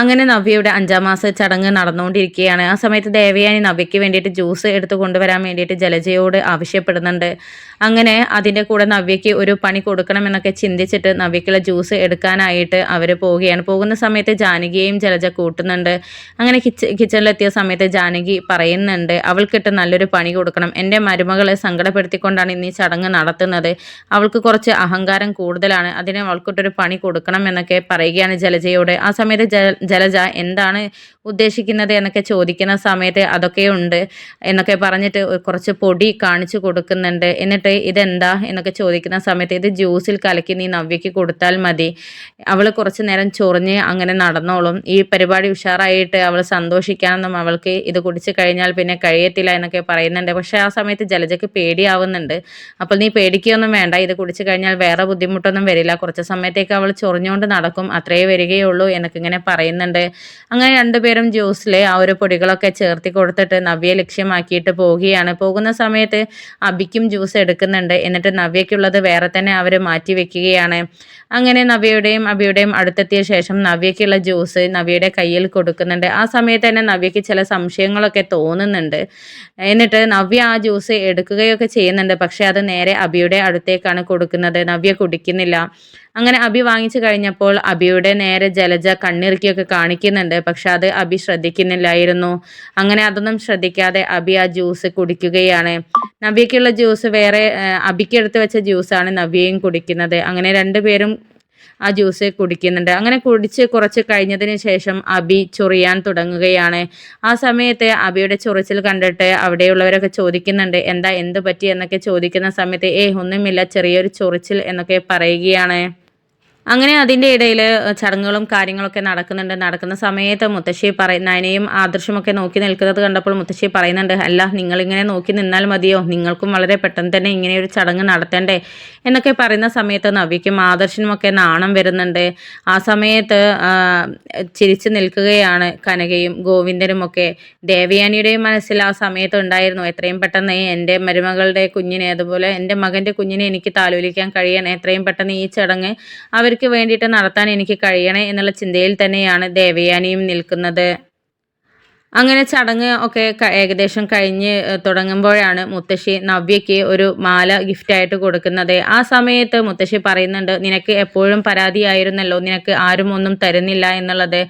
അങ്ങനെ നവ്യയുടെ അഞ്ചാം മാസ ചടങ്ങ് നടന്നുകൊണ്ടിരിക്കുകയാണ്. ആ സമയത്ത് ദേവയാനി നവ്യയ്ക്ക് വേണ്ടിയിട്ട് ജ്യൂസ് എടുത്തു കൊണ്ടുവരാൻ വേണ്ടിയിട്ട് ജലജയോട് ആവശ്യപ്പെടുന്നുണ്ട്. അങ്ങനെ അതിന്റെ കൂടെ നവ്യയ്ക്ക് ഒരു പണി കൊടുക്കണമെന്നൊക്കെ ചിന്തിച്ചിട്ട് നവ്യക്കുള്ള ജ്യൂസ് എടുക്കാനായിട്ട് അവർ പോവുകയാണ്. പോകുന്ന സമയത്ത് ജാനകിയെയും ജലജ കൂട്ടുന്നുണ്ട്. അങ്ങനെ കിച്ച കിച്ചണിലെത്തിയ സമയത്ത് ജാനകി പറയുന്നുണ്ട് അവൾക്കിട്ട് നല്ലൊരു പണി കൊടുക്കണം. എന്റെ മരുമകളെ സങ്കടപ്പെടുത്തിക്കൊണ്ടാണ് ഇന്ന് ഈ ചടങ്ങ് നടത്തുന്നത്. അവൾക്ക് കുറച്ച് അഹങ്കാരം കൂടുതലാണ്. അതിന് അവൾക്കിട്ടൊരു പണി കൊടുക്കണം എന്നൊക്കെ പറയുകയാണ് ജലജയോട്. ആ സമയത്ത് ജലജ എന്താണ് ഉദ്ദേശിക്കുന്നത് എന്നൊക്കെ ചോദിക്കുന്ന സമയത്ത് അതൊക്കെ ഉണ്ട് എന്നൊക്കെ പറഞ്ഞിട്ട് കുറച്ച് പൊടി കാണിച്ചു കൊടുക്കുന്നുണ്ട്. എന്നിട്ട് ഇതെന്താ എന്നൊക്കെ ചോദിക്കുന്ന സമയത്ത് ഇത് ജ്യൂസിൽ കലക്കി നീ നവ്യയ്ക്ക് കൊടുത്താൽ മതി. അവൾ കുറച്ച് നേരം ചൊറിഞ്ഞ് അങ്ങനെ നടന്നോളും. ഈ പരിപാടി ഉഷാറായിട്ട് അവൾ സന്തോഷിക്കാനൊന്നും അവൾക്ക് ഇത് കുടിച്ച് കഴിഞ്ഞാൽ പിന്നെ കഴിയത്തില്ല എന്നൊക്കെ പറയുന്നുണ്ട്. പക്ഷെ ആ സമയത്ത് ജലജയ്ക്ക് പേടിയാവുന്നുണ്ട്. അപ്പോൾ നീ പേടിക്കുകയൊന്നും വേണ്ട. ഇത് കുടിച്ച് കഴിഞ്ഞാൽ വേറെ ബുദ്ധിമുട്ടൊന്നും വരില്ല. കുറച്ച് സമയത്തേക്ക് അവൾ ചൊറിഞ്ഞുകൊണ്ട് നടക്കും. അത്രയേ വരികയുള്ളൂ എന്നൊക്കെ ഇങ്ങനെ പറയുന്നുണ്ട് അങ്ങനെ രണ്ടുപേരും ജ്യൂസിൽ ആ ഒരു പൊടികളൊക്കെ ചേർത്തി കൊടുത്തിട്ട് നവ്യ ലക്ഷ്യമാക്കിയിട്ട് പോവുകയാണ്. പോകുന്ന സമയത്ത് അബിക്കും ജ്യൂസ് എടുക്കുന്നുണ്ട്. എന്നിട്ട് നവ്യയ്ക്കുള്ളത് വേറെ തന്നെ അവർ മാറ്റി വെക്കുകയാണ്. അങ്ങനെ നവ്യയുടെയും അബിയുടെയും അടുത്തെത്തിയ ശേഷം നവ്യയ്ക്കുള്ള ജ്യൂസ് നവ്യയുടെ കയ്യിൽ കൊടുക്കുന്നുണ്ട്. ആ സമയത്ത് തന്നെ നവ്യയ്ക്ക് ചില സംശയങ്ങളൊക്കെ തോന്നുന്നുണ്ട്. എന്നിട്ട് നവ്യ ആ ജ്യൂസ് എടുക്കുകയൊക്കെ ചെയ്യുന്നുണ്ട്. പക്ഷെ അത് നേരെ അബിയുടെ അടുത്തേക്കാണ് കൊടുക്കുന്നത്. നവ്യ കുടിക്കുന്നില്ല. അങ്ങനെ അബി വാങ്ങിച്ചു കഴിഞ്ഞപ്പോൾ അബിയുടെ നേരെ ജലജ കണ്ണിറുക്കിയൊക്കെ കാണിക്കുന്നുണ്ട്. പക്ഷെ അത് അബി ശ്രദ്ധിക്കുന്നില്ലായിരുന്നു. അങ്ങനെ അതൊന്നും ശ്രദ്ധിക്കാതെ അബി ആ ജ്യൂസ് കുടിക്കുകയാണ്. നവ്യക്കുള്ള ജ്യൂസ് വേറെ അബിക്ക് എടുത്ത് വെച്ച ജ്യൂസാണ് നവ്യയും കുടിക്കുന്നത്. അങ്ങനെ രണ്ടുപേരും ആ ജ്യൂസ് കുടിക്കുന്നുണ്ട്. അങ്ങനെ കുടിച്ച് കുറച്ച് കഴിഞ്ഞതിന് ശേഷം അബി ചൊറിയാൻ തുടങ്ങുകയാണ്. ആ സമയത്ത് അബിയുടെ ചൊറിച്ചിൽ കണ്ടിട്ട് അവിടെയുള്ളവരൊക്കെ ചോദിക്കുന്നുണ്ട് എന്താ എന്ത് പറ്റി? എന്നൊക്കെ ചോദിക്കുന്ന സമയത്ത് ഏ ഒന്നുമില്ല ചെറിയൊരു ചൊറിച്ചിൽ എന്നൊക്കെ പറയുകയാണ്. അങ്ങനെ അതിന്റെ ഇടയിൽ ചടങ്ങുകളും കാര്യങ്ങളൊക്കെ നടക്കുന്നുണ്ട്. നടക്കുന്ന സമയത്ത് മുത്തശ്ശി പറയ നയനയും ആദർശമൊക്കെ നോക്കി നിൽക്കുന്നത് കണ്ടപ്പോൾ മുത്തശ്ശി പറയുന്നുണ്ട് അല്ല നിങ്ങളിങ്ങനെ നോക്കി നിന്നാൽ മതിയോ? നിങ്ങൾക്കും വളരെ പെട്ടെന്ന് തന്നെ ഇങ്ങനെ ഒരു ചടങ്ങ് നടത്തണ്ടേ? എന്നൊക്കെ പറയുന്ന സമയത്ത് നവിക്കും ആദർശനുമൊക്കെ നാണം വരുന്നുണ്ട്. ആ സമയത്ത് ചിരിച്ചു നിൽക്കുകയാണ് കനകയും ഗോവിന്ദനും ഒക്കെ. ദേവയാനിയുടെയും മനസ്സിൽ ആ സമയത്ത് ഉണ്ടായിരുന്നു എത്രയും പെട്ടെന്ന് എന്റെ മരുമകളുടെ കുഞ്ഞിനെ അതുപോലെ എന്റെ മകന്റെ കുഞ്ഞിനെ എനിക്ക് താലോലിക്കാൻ കഴിയണം. എത്രയും പെട്ടെന്ന് ഈ ചടങ്ങ് അവർ അവർക്ക് വേണ്ടിയിട്ട് നടത്താൻ എനിക്ക് കഴിയണേ എന്നുള്ള ചിന്തയിൽ തന്നെയാണ് ദേവയാനിയും നിൽക്കുന്നത്. അങ്ങനെ ചടങ്ങ് ഒക്കെ ഏകദേശം കഴിഞ്ഞ് തുടങ്ങുമ്പോഴാണ് മുത്തശ്ശി നവ്യയ്ക്ക് ഒരു മാല ഗിഫ്റ്റ് ആയിട്ട് കൊടുക്കുന്നത്. ആ സമയത്ത് മുത്തശ്ശി പറയുന്നുണ്ട് നിനക്ക് എപ്പോഴും പരാതിയായിരുന്നല്ലോ. നിനക്ക് ആരും ഒന്നും തരുന്നില്ല എന്നുള്ളത്.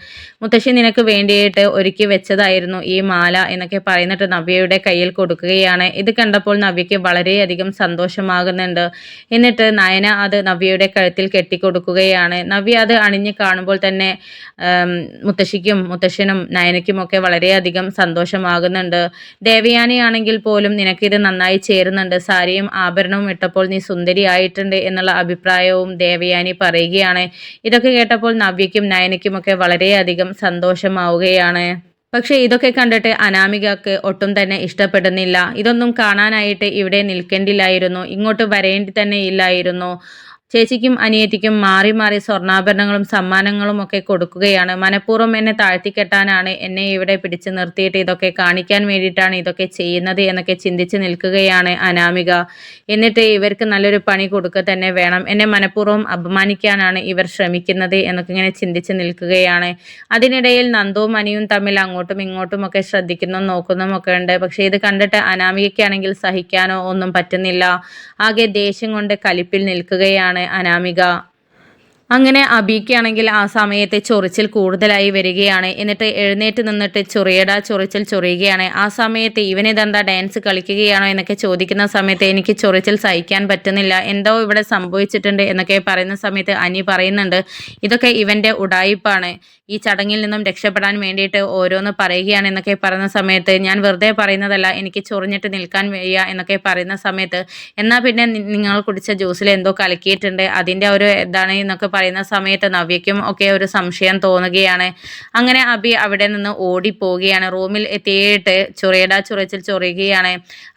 മുത്തശ്ശി നിനക്ക് വേണ്ടിയിട്ട് ഒരുക്കി വെച്ചതായിരുന്നു ഈ മാല എന്നൊക്കെ പറയുന്നിട്ട് നവ്യയുടെ കയ്യിൽ കൊടുക്കുകയാണ്. ഇത് കണ്ടപ്പോൾ നവ്യയ്ക്ക് വളരെയധികം സന്തോഷമാകുന്നുണ്ട്. എന്നിട്ട് നയന അത് നവ്യയുടെ കഴുത്തിൽ കെട്ടിക്കൊടുക്കുകയാണ്. നവ്യ അത് അണിഞ്ഞ് കാണുമ്പോൾ തന്നെ മുത്തശ്ശിക്കും മുത്തശ്ശനും നയനയ്ക്കും ഒക്കെ വളരെ വളരെയധികം സന്തോഷമാകുന്നുണ്ട്. ദേവയാനിയാണെങ്കിൽ പോലും നിനക്കിത് നന്നായി ചേരുന്നുണ്ട്. സാരിയും ആഭരണവും ഇട്ടപ്പോൾ നീ സുന്ദരിയായിട്ടുണ്ട് എന്നുള്ള അഭിപ്രായവും ദേവയാനി പറയുകയാണ്. ഇതൊക്കെ കേട്ടപ്പോൾ നവ്യയ്ക്കും നയനയ്ക്കുമൊക്കെ വളരെയധികം സന്തോഷമാവുകയാണ്. പക്ഷെ ഇതൊക്കെ കണ്ടിട്ട് അനാമികക്ക് ഒട്ടും തന്നെ ഇഷ്ടപ്പെടുന്നില്ല. ഇതൊന്നും കാണാനായിട്ട് ഇവിടെ നിൽക്കേണ്ടില്ലായിരുന്നു. ഇങ്ങോട്ട് വരേണ്ടി തന്നെ ഇല്ലായിരുന്നു. ചേച്ചിക്കും അനിയത്തിക്കും മാറി മാറി സ്വർണാഭരണങ്ങളും സമ്മാനങ്ങളും ഒക്കെ കൊടുക്കുകയാണ്. മനഃപൂർവം എന്നെ താഴ്ത്തിക്കെട്ടാനാണ് എന്നെ ഇവിടെ പിടിച്ചു നിർത്തിയിട്ട് ഇതൊക്കെ കാണിക്കാൻ വേണ്ടിയിട്ടാണ് ഇതൊക്കെ ചെയ്യുന്നത് എന്നൊക്കെ ചിന്തിച്ച് നിൽക്കുകയാണ് അനാമിക. എന്നിട്ട് ഇവർക്ക് നല്ലൊരു പണി കൊടുക്കുക തന്നെ വേണം. എന്നെ മനഃപൂർവം അപമാനിക്കാനാണ് ഇവർ ശ്രമിക്കുന്നത് എന്നൊക്കെ ഇങ്ങനെ ചിന്തിച്ച് നിൽക്കുകയാണ്. അതിനിടയിൽ നന്ദവും അനിയും തമ്മിൽ അങ്ങോട്ടും ഇങ്ങോട്ടും ഒക്കെ ശ്രദ്ധിക്കുന്നതും നോക്കുന്നതും ഒക്കെ ഉണ്ട്. പക്ഷേ ഇത് കണ്ടിട്ട് അനാമികയ്ക്കാണെങ്കിൽ സഹിക്കാനോ ഒന്നും പറ്റുന്നില്ല. ആകെ ദേഷ്യം കൊണ്ട് കലിപ്പിൽ നിൽക്കുകയാണ് അനാമിക. അങ്ങനെ അബിക്കാണെങ്കിൽ ആ സമയത്ത് ചൊറിച്ചിൽ കൂടുതലായി വരികയാണ്. എന്നിട്ട് എഴുന്നേറ്റ് നിന്നിട്ട് ചൊറിയട ചൊറിച്ചിൽ ചൊറിയുകയാണ്. ആ സമയത്ത് ഇവനിതെന്താ ഡാൻസ് കളിക്കുകയാണോ എന്നൊക്കെ ചോദിക്കുന്ന സമയത്ത് എനിക്ക് ചൊറിച്ചിൽ സഹിക്കാൻ പറ്റുന്നില്ല. എന്തോ ഇവിടെ സംഭവിച്ചിട്ടുണ്ട് എന്നൊക്കെ പറയുന്ന സമയത്ത് അനി പറയുന്നുണ്ട്. ഇതൊക്കെ ഇവന്റെ ഉടായിപ്പാണ്. ഈ ചടങ്ങിൽ നിന്നും രക്ഷപ്പെടാൻ വേണ്ടിയിട്ട് ഓരോന്ന് പറയുകയാണ് എന്നൊക്കെ പറയുന്ന സമയത്ത് ഞാൻ വെറുതെ പറയുന്നതല്ല എനിക്ക് ചൊറിഞ്ഞിട്ട് നിൽക്കാൻ വയ്യ എന്നൊക്കെ പറയുന്ന സമയത്ത് എന്നാൽ പിന്നെ നിങ്ങൾ കുടിച്ച ജ്യൂസിൽ എന്തോ കലക്കിയിട്ടുണ്ട് അതിന്റെ ഒരു എന്താണ് എന്നൊക്കെ പറയുന്ന സമയത്ത് നവ്യയ്ക്കും ഒക്കെ ഒരു സംശയം തോന്നുകയാണ്. അങ്ങനെ അബി അവിടെ നിന്ന് ഓടിപ്പോവുകയാണ്. റൂമിൽ എത്തിയിട്ട് ചൊറിയട ചൊറിച്ചിൽ ചൊറിയുകയാണ്.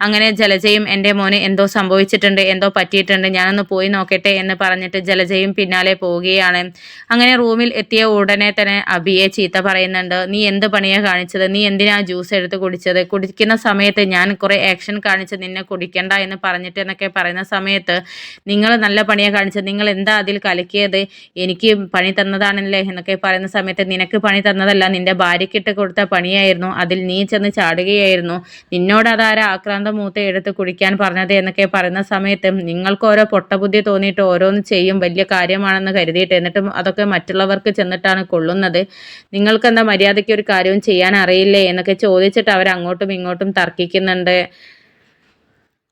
അങ്ങനെ ജലജയും എന്റെ മോന് എന്തോ സംഭവിച്ചിട്ടുണ്ട് എന്തോ പറ്റിയിട്ടുണ്ട് ഞാനൊന്ന് പോയി നോക്കട്ടെ എന്ന് പറഞ്ഞിട്ട് ജലജയും പിന്നാലെ പോവുകയാണ്. അങ്ങനെ റൂമിൽ എത്തിയ ഉടനെ തന്നെ അബിയെ ചീത്ത പറയുന്നുണ്ട്. നീ എന്ത് പണിയാണ് കാണിച്ചത്? നീ എന്തിനാ ജ്യൂസ് എടുത്ത് കുടിച്ചത്? കുടിക്കുന്ന സമയത്ത് ഞാൻ കുറെ ആക്ഷൻ കാണിച്ച് നിന്നെ കുടിക്കണ്ട എന്ന് പറഞ്ഞിട്ട് എന്നൊക്കെ പറയുന്ന സമയത്ത് നിങ്ങൾ നല്ല പണിയാ കാണിച്ചത്. നിങ്ങൾ എന്താ അതിൽ കലക്കിയത്? എനിക്ക് പണി തന്നതാണല്ലേ എന്നൊക്കെ പറയുന്ന സമയത്ത് നിനക്ക് പണി തന്നതല്ല നിന്റെ ഭാര്യയ്ക്കിട്ട് കൊടുത്ത പണിയായിരുന്നു അതിൽ നീ ചെന്ന് ചാടുകയായിരുന്നു നിന്നോട് അതാര ആക്രാന്ത മൂത്ത എടുത്ത് കുടിക്കാൻ പറഞ്ഞത് എന്നൊക്കെ പറയുന്ന സമയത്ത് നിങ്ങൾക്ക് ഓരോ പൊട്ടബുദ്ധി തോന്നിയിട്ട് ഓരോന്ന് ചെയ്യും വലിയ കാര്യമാണെന്ന് കരുതിയിട്ട് എന്നിട്ടും അതൊക്കെ മറ്റുള്ളവർക്ക് ചെന്നിട്ടാണ് കൊള്ളുന്നത്. നിങ്ങൾക്ക് എന്താ മര്യാദയ്ക്ക് ഒരു കാര്യവും ചെയ്യാൻ അറിയില്ലേ എന്നൊക്കെ ചോദിച്ചിട്ട് അവർ അങ്ങോട്ടും ഇങ്ങോട്ടും തർക്കിക്കുന്നുണ്ട്.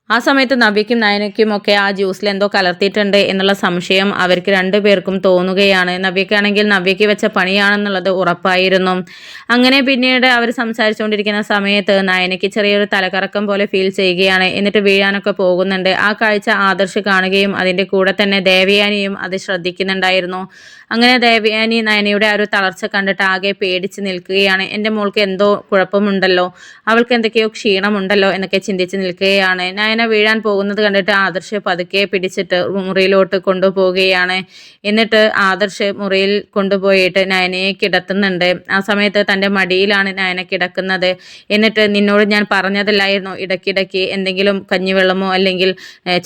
ആ സമയത്ത് നവ്യയ്ക്കും നയനയ്ക്കും ഒക്കെ ആ ജ്യൂസിൽ എന്തോ കലർത്തിയിട്ടുണ്ട് എന്നുള്ള സംശയം അവർക്ക് രണ്ടുപേർക്കും തോന്നുകയാണ്. നവ്യക്കാണെങ്കിൽ നവ്യയ്ക്ക് വെച്ച പണിയാണെന്നുള്ളത് ഉറപ്പായിരുന്നു. അങ്ങനെ പിന്നീട് അവർ സംസാരിച്ചുകൊണ്ടിരിക്കുന്ന സമയത്ത് നയനയ്ക്ക് ചെറിയൊരു തലകറക്കം പോലെ ഫീൽ ചെയ്യുകയാണ്. എന്നിട്ട് വീഴാനൊക്കെ പോകുന്നുണ്ട്. ആ കാഴ്ച ആദർശ് കാണുകയും അതിന്റെ കൂടെ തന്നെ ദേവയാനിയും അത് ശ്രദ്ധിക്കുന്നുണ്ടായിരുന്നു. അങ്ങനെ ദേവയാനി നയനയുടെ ആ ഒരു തളർച്ച കണ്ടിട്ട് ആകെ പേടിച്ച് നിൽക്കുകയാണ്. എന്റെ മോൾക്ക് എന്തോ കുഴപ്പമുണ്ടല്ലോ. അവൾക്ക് എന്തൊക്കെയോ ക്ഷീണമുണ്ടല്ലോ എന്നൊക്കെ ചിന്തിച്ച് നിൽക്കുകയാണ്. നയന നയന വീഴാൻ പോകുന്നത് കണ്ടിട്ട് ആദർശ് പതുക്കെ പിടിച്ചിട്ട് മുറിയിലോട്ട് കൊണ്ടുപോവുകയാണ്. എന്നിട്ട് ആദർശ് മുറിയിൽ കൊണ്ടുപോയിട്ട് നയനയെ കിടത്തുന്നുണ്ട്. ആ സമയത്ത് തന്റെ മടിയിലാണ് നയന കിടക്കുന്നത്. എന്നിട്ട് നിന്നോട് ഞാൻ പറഞ്ഞതല്ലായിരുന്നു? ഇടയ്ക്കിടയ്ക്ക് എന്തെങ്കിലും കഞ്ഞിവെള്ളമോ അല്ലെങ്കിൽ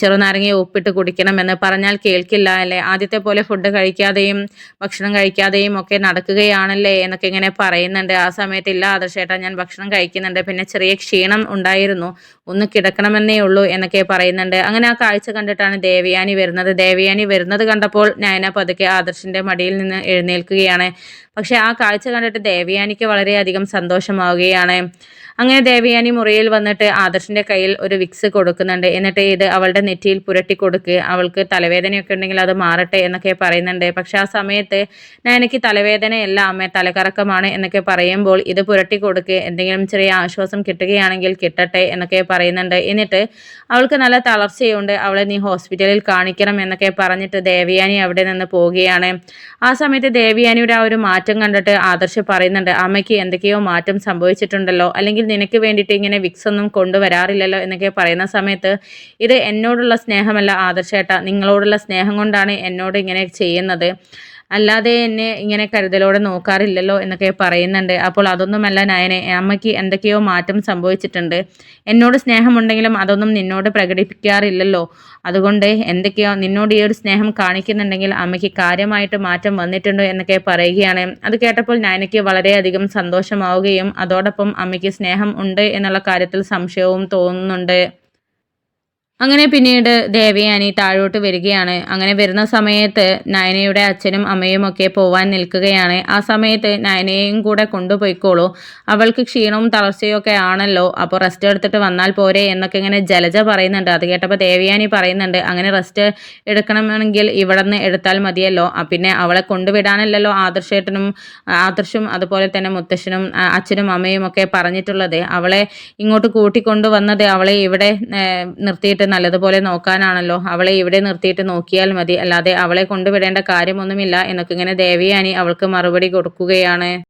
ചെറുനാരങ്ങയോ ഉപ്പിട്ട് കുടിക്കണമെന്ന് പറഞ്ഞാൽ കേൾക്കില്ല അല്ലേ? ആദ്യത്തെ പോലെ ഫുഡ് കഴിക്കാതെയും ഭക്ഷണം കഴിക്കാതെയും ഒക്കെ നടക്കുകയാണല്ലേ എന്നൊക്കെ ഇങ്ങനെ പറയുന്നുണ്ട്. ആ സമയത്ത് ഇല്ല ആദർശേട്ടാ ഞാൻ ഭക്ഷണം കഴിക്കുന്നുണ്ട്. പിന്നെ ചെറിയ ക്ഷീണം ഉണ്ടായിരുന്നു. ഒന്ന് കിടക്കണമെന്നേ ഉള്ളൂ എന്നൊക്കെ പറയുന്നുണ്ട്. അങ്ങനെ ആ കാഴ്ച കണ്ടിട്ടാണ് ദേവയാനി വരുന്നത്. ദേവയാനി വരുന്നത് കണ്ടപ്പോൾ നയന പതുക്കെ ആദർശിന്റെ മടിയിൽ നിന്ന് എഴുന്നേൽക്കുകയാണ്. പക്ഷെ ആ കാഴ്ച കണ്ടിട്ട് ദേവയാനിക്ക് വളരെയധികം സന്തോഷമാവുകയാണ്. അങ്ങനെ ദേവയാനി മുറിയിൽ വന്നിട്ട് ആദർശിന്റെ കയ്യിൽ ഒരു വിക്സ് കൊടുക്കുന്നുണ്ട്. എന്നിട്ട് ഇത് അവളുടെ നെറ്റിയിൽ പുരട്ടി കൊടുക്കുക അവൾക്ക് തലവേദനയൊക്കെ ഉണ്ടെങ്കിൽ അത് മാറട്ടെ എന്നൊക്കെ പറയുന്നുണ്ട്. പക്ഷെ ആ സമയത്ത് ഞാൻ എനിക്ക് തലവേദനയല്ല അമ്മ തലകറക്കമാണ് എന്നൊക്കെ പറയുമ്പോൾ ഇത് പുരട്ടി കൊടുക്കുക എന്തെങ്കിലും ചെറിയ ആശ്വാസം കിട്ടുകയാണെങ്കിൽ കിട്ടട്ടെ എന്നൊക്കെ പറയുന്നുണ്ട്. എന്നിട്ട് അവൾക്ക് നല്ല തളർച്ചയുണ്ട്. അവളെ നീ ഹോസ്പിറ്റലിൽ കാണിക്കണം എന്നൊക്കെ പറഞ്ഞിട്ട് ദേവയാനി അവിടെ നിന്ന് പോവുകയാണ്. ആ സമയത്ത് ദേവയാനിയുടെ ആ ഒരു മാറ്റം കണ്ടിട്ട് ആദർശ് പറയുന്നുണ്ട് അമ്മയ്ക്ക് എന്തൊക്കെയോ മാറ്റം സംഭവിച്ചിട്ടുണ്ടല്ലോ. അല്ലെങ്കിൽ നിനക്ക് വേണ്ടിയിട്ട് ഇങ്ങനെ വിക്സ് ഒന്നും കൊണ്ടുവരാറില്ലല്ലോ എന്നൊക്കെ പറയുന്ന സമയത്ത് ഇത് എന്നോടുള്ള സ്നേഹമല്ല ആദർശേട്ട നിങ്ങളോടുള്ള സ്നേഹം കൊണ്ടാണ് എന്നോട് ഇങ്ങനെ ചെയ്യുന്നത്. അല്ലാതെ എന്നെ ഇങ്ങനെ കരുതലോടെ നോക്കാറില്ലല്ലോ എന്നൊക്കെ പറയുന്നുണ്ട്. അപ്പോൾ അതൊന്നുമല്ല നയനെ അമ്മയ്ക്ക് എന്തൊക്കെയോ മാറ്റം സംഭവിച്ചിട്ടുണ്ട്. എന്നോട് സ്നേഹമുണ്ടെങ്കിലും അതൊന്നും നിന്നോട് പ്രകടിപ്പിക്കാറില്ലല്ലോ. അതുകൊണ്ട് എന്തൊക്കെയോ നിന്നോട് ഈ ഒരു സ്നേഹം കാണിക്കുന്നുണ്ടെങ്കിൽ അമ്മയ്ക്ക് കാര്യമായിട്ട് മാറ്റം വന്നിട്ടുണ്ടോ എന്നൊക്കെ പറയുകയാണ്. അത് കേട്ടപ്പോൾ നയനയ്ക്ക് വളരെയധികം സന്തോഷമാവുകയും അതോടൊപ്പം അമ്മയ്ക്ക് സ്നേഹം ഉണ്ട് എന്നുള്ള കാര്യത്തിൽ സംശയവും തോന്നുന്നുണ്ട്. അങ്ങനെ പിന്നീട് ദേവയാനി താഴോട്ട് വരികയാണ്. അങ്ങനെ വരുന്ന സമയത്ത് നയനയുടെ അച്ഛനും അമ്മയും ഒക്കെ പോവാൻ നിൽക്കുകയാണ്. ആ സമയത്ത് നയനയെയും കൂടെ കൊണ്ടുപോയിക്കോളൂ. അവൾക്ക് ക്ഷീണവും തളർച്ചയും ഒക്കെ ആണല്ലോ. അപ്പോൾ റെസ്റ്റ് എടുത്തിട്ട് വന്നാൽ പോരെ എന്നൊക്കെ ഇങ്ങനെ ജലജ പറയുന്നുണ്ട്. അത് കേട്ടപ്പോൾ ദേവയാനി പറയുന്നുണ്ട്. അങ്ങനെ റെസ്റ്റ് എടുക്കണമെങ്കിൽ ഇവിടെ നിന്ന് എടുത്താൽ മതിയല്ലോ. പിന്നെ അവളെ കൊണ്ടുവിടാനല്ലല്ലോ ആദർശേട്ടനും ആദർശും അതുപോലെ തന്നെ മുത്തശ്ശനും അച്ഛനും അമ്മയും ഒക്കെ പറഞ്ഞിട്ടുള്ളത്. അവളെ ഇങ്ങോട്ട് കൂട്ടിക്കൊണ്ടുവന്നത് അവളെ ഇവിടെ നിർത്തിയിട്ട് നല്ലതുപോലെ നോക്കാനാണല്ലോ. അവളെ ഇവിടെ നിർത്തിയിട്ട് നോക്കിയാൽ മതി. അല്ലാതെ അവളെ കൊണ്ടുവിടേണ്ട കാര്യമൊന്നുമില്ല. എന്നൊക്കെ ഇങ്ങനെ ദേവയാനി അവൾക്ക് മറുപടി കൊടുക്കുകയാണ്.